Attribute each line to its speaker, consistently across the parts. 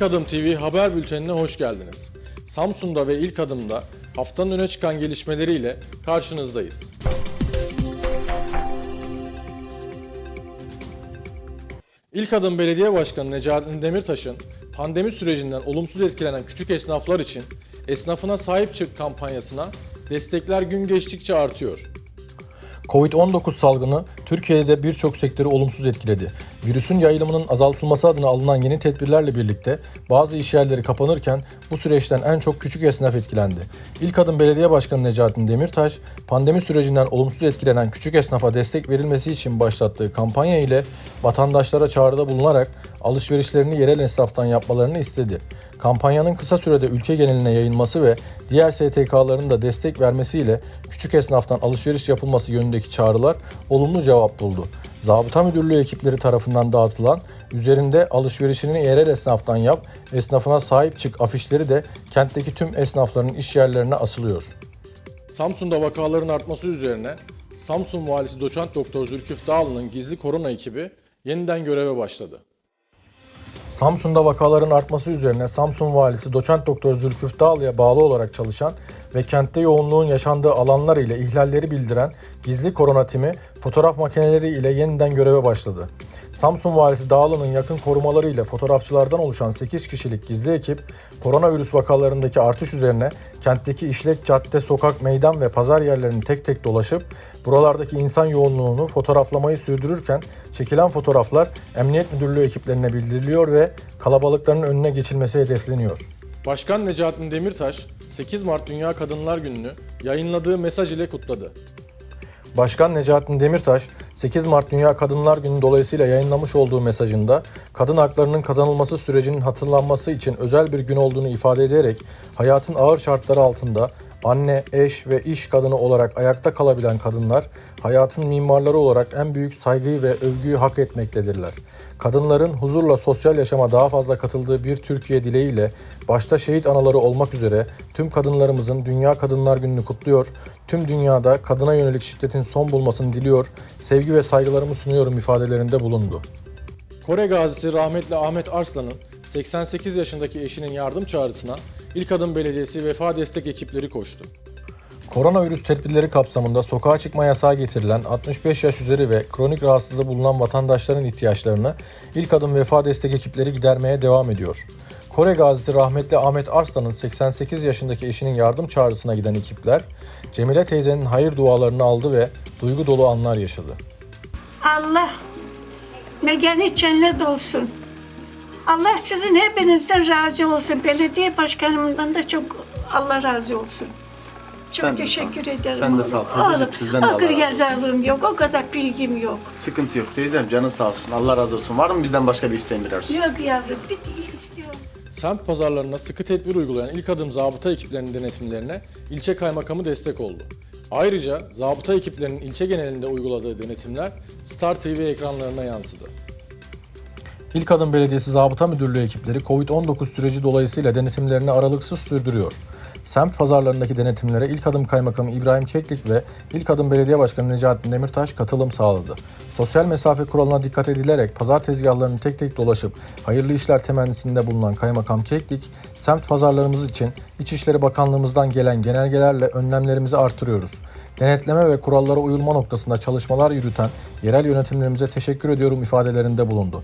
Speaker 1: İlk Adım TV haber bültenine hoş geldiniz. Samsun'da ve İlk Adım'da haftanın öne çıkan gelişmeleriyle karşınızdayız. İlk Adım Belediye Başkanı Necati Demirtaş'ın pandemi sürecinden olumsuz etkilenen küçük esnaflar için esnafına sahip çık kampanyasına destekler gün geçtikçe artıyor. Covid-19 salgını Türkiye'de birçok sektörü olumsuz etkiledi. Virüsün yayılımının azaltılması adına alınan yeni tedbirlerle birlikte bazı işyerleri kapanırken bu süreçten en çok küçük esnaf etkilendi. İlk adım Belediye Başkanı Necati Demirtaş, pandemi sürecinden olumsuz etkilenen küçük esnafa destek verilmesi için başlattığı kampanya ile vatandaşlara çağrıda bulunarak alışverişlerini yerel esnaftan yapmalarını istedi. Kampanyanın kısa sürede ülke geneline yayılması ve diğer STK'ların da destek vermesiyle küçük esnaftan alışveriş yapılması yönündeki çağrılar olumlu cevap buldu. Zabıta Müdürlüğü ekipleri tarafından dağıtılan üzerinde alışverişini yerel esnaftan yap, esnafına sahip çık afişleri de kentteki tüm esnafların iş yerlerine asılıyor. Samsun'da vakaların artması üzerine Samsun Valisi Doçent Doktor Zülküf Dağlı'nın gizli korona ekibi yeniden göreve başladı. Samsun'da vakaların artması üzerine Samsun Valisi Doçent Doktor Zülküf Dağlı'ya bağlı olarak çalışan ve kentte yoğunluğun yaşandığı alanlar ile ihlalleri bildiren gizli korona timi fotoğraf makineleri ile yeniden göreve başladı. Samsun Valisi Dağlı'nın yakın korumaları ile fotoğrafçılardan oluşan 8 kişilik gizli ekip koronavirüs vakalarındaki artış üzerine kentteki işlek cadde, sokak, meydan ve pazar yerlerini tek tek dolaşıp buralardaki insan yoğunluğunu fotoğraflamayı sürdürürken çekilen fotoğraflar Emniyet Müdürlüğü ekiplerine bildiriliyor ve kalabalıkların önüne geçilmesi hedefleniyor. Başkan Necati Demirtaş 8 Mart Dünya Kadınlar Günü'nü yayınladığı mesaj ile kutladı. Başkan Necati Demirtaş, 8 Mart Dünya Kadınlar Günü dolayısıyla yayınlamış olduğu mesajında kadın haklarının kazanılması sürecinin hatırlanması için özel bir gün olduğunu ifade ederek hayatın ağır şartları altında anne, eş ve iş kadını olarak ayakta kalabilen kadınlar hayatın mimarları olarak en büyük saygıyı ve övgüyü hak etmektedirler. Kadınların huzurla sosyal yaşama daha fazla katıldığı bir Türkiye dileğiyle başta şehit anaları olmak üzere tüm kadınlarımızın Dünya Kadınlar Günü'nü kutluyor, tüm dünyada kadına yönelik şiddetin son bulmasını diliyor, sevgi ve saygılarımı sunuyorum ifadelerinde bulundu. Kore gazisi rahmetli Ahmet Arslan'ın 88 yaşındaki eşinin yardım çağrısına İlk Adım Belediyesi vefa destek ekipleri koştu. Koronavirüs tedbirleri kapsamında sokağa çıkma yasağı getirilen 65 yaş üzeri ve kronik rahatsızlığı bulunan vatandaşların ihtiyaçlarını İlk Adım Vefa Destek ekipleri gidermeye devam ediyor. Kore gazisi rahmetli Ahmet Arslan'ın 88 yaşındaki eşinin yardım çağrısına giden ekipler, Cemile teyzenin hayır dualarını aldı ve duygu dolu anlar yaşadı.
Speaker 2: Allah megani cennet olsun. Allah sizin hepinizden razı olsun. Belediye başkanımdan da çok Allah razı olsun. Çok
Speaker 3: Sen de
Speaker 2: teşekkür
Speaker 3: sağ ol.
Speaker 2: ederim.
Speaker 3: Sen de sağ ol. Teyzeciğim,
Speaker 2: Oğlum,
Speaker 3: sizden de Allah
Speaker 2: akıl
Speaker 3: razı olsun.
Speaker 2: yazarlığım yok. O kadar bilgim yok.
Speaker 3: Sıkıntı yok teyzem canın sağ olsun. Allah razı olsun. Var mı bizden başka bir isteğin bir arzu?
Speaker 2: Yok yavrum bir istiyorum.
Speaker 1: Semt pazarlarına sıkı tedbir uygulayan ilk adım zabıta ekiplerinin denetimlerine ilçe kaymakamı destek oldu. Ayrıca zabıta ekiplerinin ilçe genelinde uyguladığı denetimler Star TV ekranlarına yansıdı. İlk Adım Belediyesi Zabıta Müdürlüğü ekipleri Covid-19 süreci dolayısıyla denetimlerini aralıksız sürdürüyor. Semt pazarlarındaki denetimlere İlk Adım Kaymakamı İbrahim Keklik ve İlk Adım Belediye Başkanı Necati Demirtaş katılım sağladı. Sosyal mesafe kuralına dikkat edilerek pazar tezgahlarını tek tek dolaşıp hayırlı işler temennisinde bulunan Kaymakam Keklik, semt pazarlarımız için İçişleri Bakanlığımızdan gelen genelgelerle önlemlerimizi artırıyoruz. Denetleme ve kurallara uyulma noktasında çalışmalar yürüten yerel yönetimlerimize teşekkür ediyorum ifadelerinde bulundu.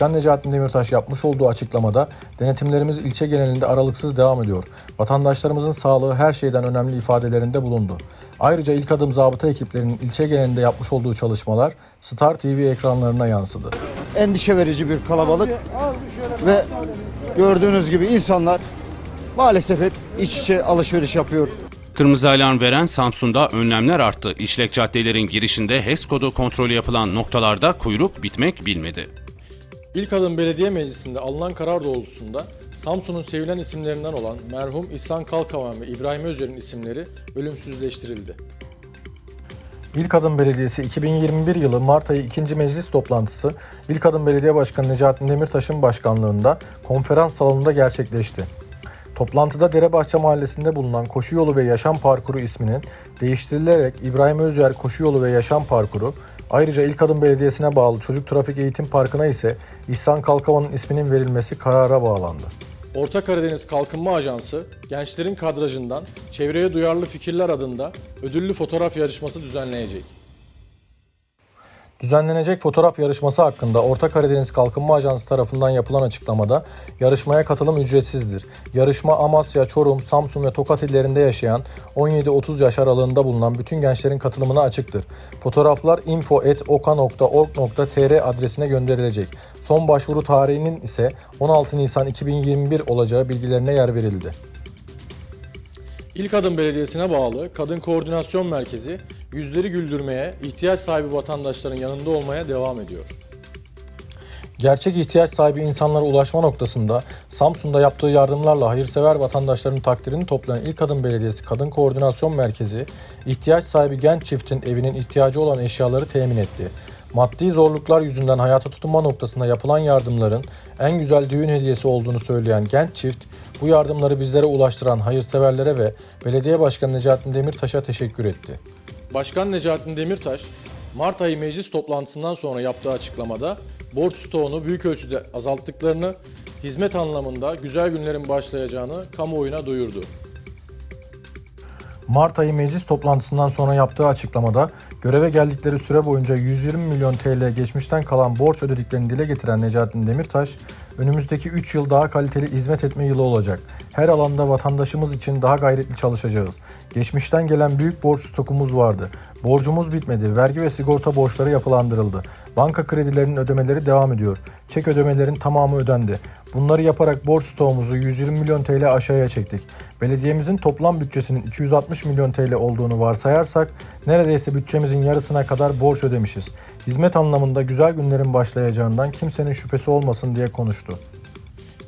Speaker 1: Başkan Necati Demirtaş yapmış olduğu açıklamada denetimlerimiz ilçe genelinde aralıksız devam ediyor. Vatandaşlarımızın sağlığı her şeyden önemli ifadelerinde bulundu. Ayrıca ilk adım zabıta ekiplerinin ilçe genelinde yapmış olduğu çalışmalar Star TV ekranlarına yansıdı.
Speaker 4: endişe verici bir kalabalık ve gördüğünüz gibi insanlar maalesef hep iç içe alışveriş yapıyor.
Speaker 5: Kırmızı alarm veren Samsun'da önlemler arttı. İşlek caddelerin girişinde HES kodu kontrolü yapılan noktalarda kuyruk bitmek bilmedi.
Speaker 1: İlk Adım Belediye Meclisi'nde alınan karar doğrultusunda Samsun'un sevilen isimlerinden olan merhum İhsan Kalkavan ve İbrahim Özer'in isimleri ölümsüzleştirildi. İlk Adım Belediyesi 2021 yılı Mart ayı 2. meclis toplantısı İlk Adım Belediye Başkanı Necati Demirtaş'ın başkanlığında konferans salonunda gerçekleşti. Toplantıda Derebahçe Mahallesi'nde bulunan Koşu Yolu ve Yaşam Parkuru isminin değiştirilerek İbrahim Özer Koşu Yolu ve Yaşam Parkuru, Ayrıca İlk Adım Belediyesi'ne bağlı Çocuk Trafik Eğitim Parkı'na ise İhsan Kalkavan'ın isminin verilmesi karara bağlandı. Orta Karadeniz Kalkınma Ajansı, gençlerin kadrajından çevreye duyarlı fikirler adında ödüllü fotoğraf yarışması düzenleyecek. Düzenlenecek fotoğraf yarışması hakkında Orta Karadeniz Kalkınma Ajansı tarafından yapılan açıklamada yarışmaya katılım ücretsizdir. Yarışma Amasya, Çorum, Samsun ve Tokat illerinde yaşayan 17-30 yaş aralığında bulunan bütün gençlerin katılımına açıktır. Fotoğraflar info.oka.org.tr adresine gönderilecek. Son başvuru tarihinin ise 16 Nisan 2021 olacağı bilgilerine yer verildi. İlk Adım Belediyesi'ne bağlı Kadın Koordinasyon Merkezi yüzleri güldürmeye, ihtiyaç sahibi vatandaşların yanında olmaya devam ediyor. Gerçek ihtiyaç sahibi insanlara ulaşma noktasında Samsun'da yaptığı yardımlarla hayırsever vatandaşların takdirini toplayan İlk Adım Belediyesi Kadın Koordinasyon Merkezi, ihtiyaç sahibi genç çiftin evinin ihtiyacı olan eşyaları temin etti. Maddi zorluklar yüzünden hayata tutunma noktasında yapılan yardımların en güzel düğün hediyesi olduğunu söyleyen genç çift, bu yardımları bizlere ulaştıran hayırseverlere ve Belediye Başkanı Necatin Demirtaş'a teşekkür etti. Başkan Necatin Demirtaş, Mart ayı meclis toplantısından sonra yaptığı açıklamada borç stoğunu büyük ölçüde azalttıklarını, hizmet anlamında güzel günlerin başlayacağını kamuoyuna duyurdu. Mart ayı meclis toplantısından sonra yaptığı açıklamada göreve geldikleri süre boyunca 120 milyon TL geçmişten kalan borç ödediklerini dile getiren Necatin Demirtaş, önümüzdeki 3 yıl daha kaliteli hizmet etme yılı olacak. Her alanda vatandaşımız için daha gayretli çalışacağız. Geçmişten gelen büyük borç stokumuz vardı. Borcumuz bitmedi. Vergi ve sigorta borçları yapılandırıldı. Banka kredilerinin ödemeleri devam ediyor. Çek ödemelerin tamamı ödendi. Bunları yaparak borç stoğumuzu 120 milyon TL aşağıya çektik. Belediyemizin toplam bütçesinin 260 milyon TL olduğunu varsayarsak neredeyse bütçemizin yarısına kadar borç ödemişiz. Hizmet anlamında güzel günlerin başlayacağından kimsenin şüphesi olmasın diye konuştu.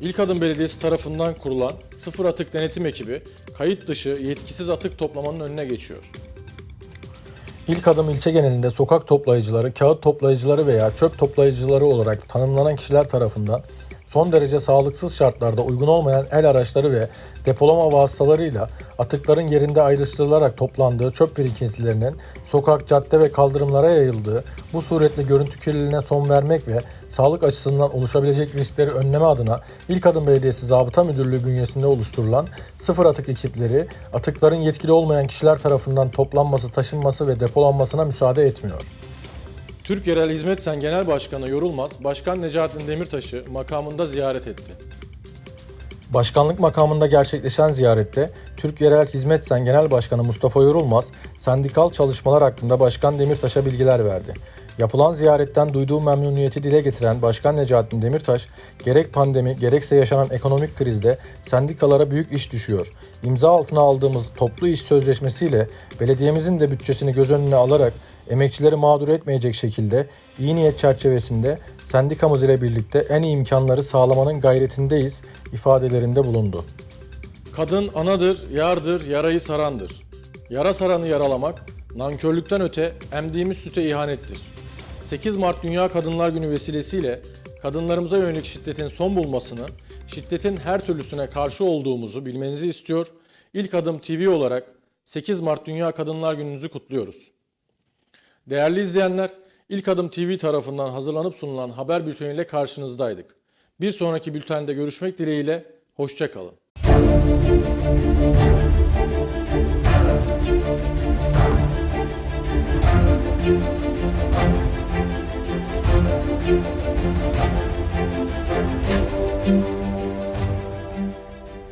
Speaker 1: İlk Adım Belediyesi tarafından kurulan Sıfır Atık Denetim Ekibi kayıt dışı yetkisiz atık toplamanın önüne geçiyor. İlk adım ilçe genelinde sokak toplayıcıları, kağıt toplayıcıları veya çöp toplayıcıları olarak tanımlanan kişiler tarafından son derece sağlıksız şartlarda uygun olmayan el araçları ve depolama vasıtalarıyla atıkların yerinde ayrıştırılarak toplandığı çöp birikintilerinin sokak, cadde ve kaldırımlara yayıldığı, bu suretle görüntü kirliliğine son vermek ve sağlık açısından oluşabilecek riskleri önleme adına İlk Adım Belediyesi Zabıta Müdürlüğü bünyesinde oluşturulan sıfır atık ekipleri atıkların yetkili olmayan kişiler tarafından toplanması, taşınması ve depolanmasına müsaade etmiyor. Türk Yerel Hizmet Sen Genel Başkanı Yorulmaz, Başkan Necatin Demirtaş'ı makamında ziyaret etti. Başkanlık makamında gerçekleşen ziyarette Türk Yerel Hizmet Sen Genel Başkanı Mustafa Yorulmaz, sendikal çalışmalar hakkında Başkan Demirtaş'a bilgiler verdi. Yapılan ziyaretten duyduğu memnuniyeti dile getiren Başkan Necatin Demirtaş, gerek pandemi gerekse yaşanan ekonomik krizde sendikalara büyük iş düşüyor. İmza altına aldığımız toplu iş sözleşmesiyle belediyemizin de bütçesini göz önüne alarak emekçileri mağdur etmeyecek şekilde iyi niyet çerçevesinde sendikamız ile birlikte en iyi imkanları sağlamanın gayretindeyiz ifadelerinde bulundu. Kadın anadır, yardır, yarayı sarandır. Yara saranı yaralamak, nankörlükten öte emdiğimiz süte ihanettir. 8 Mart Dünya Kadınlar Günü vesilesiyle kadınlarımıza yönelik şiddetin son bulmasını, şiddetin her türlüsüne karşı olduğumuzu bilmenizi istiyor. İlk Adım TV olarak 8 Mart Dünya Kadınlar Gününüzü kutluyoruz. Değerli izleyenler, İlk Adım TV tarafından hazırlanıp sunulan haber bülteniyle karşınızdaydık. Bir sonraki bültende görüşmek dileğiyle, hoşçakalın.
Speaker 6: Thank you.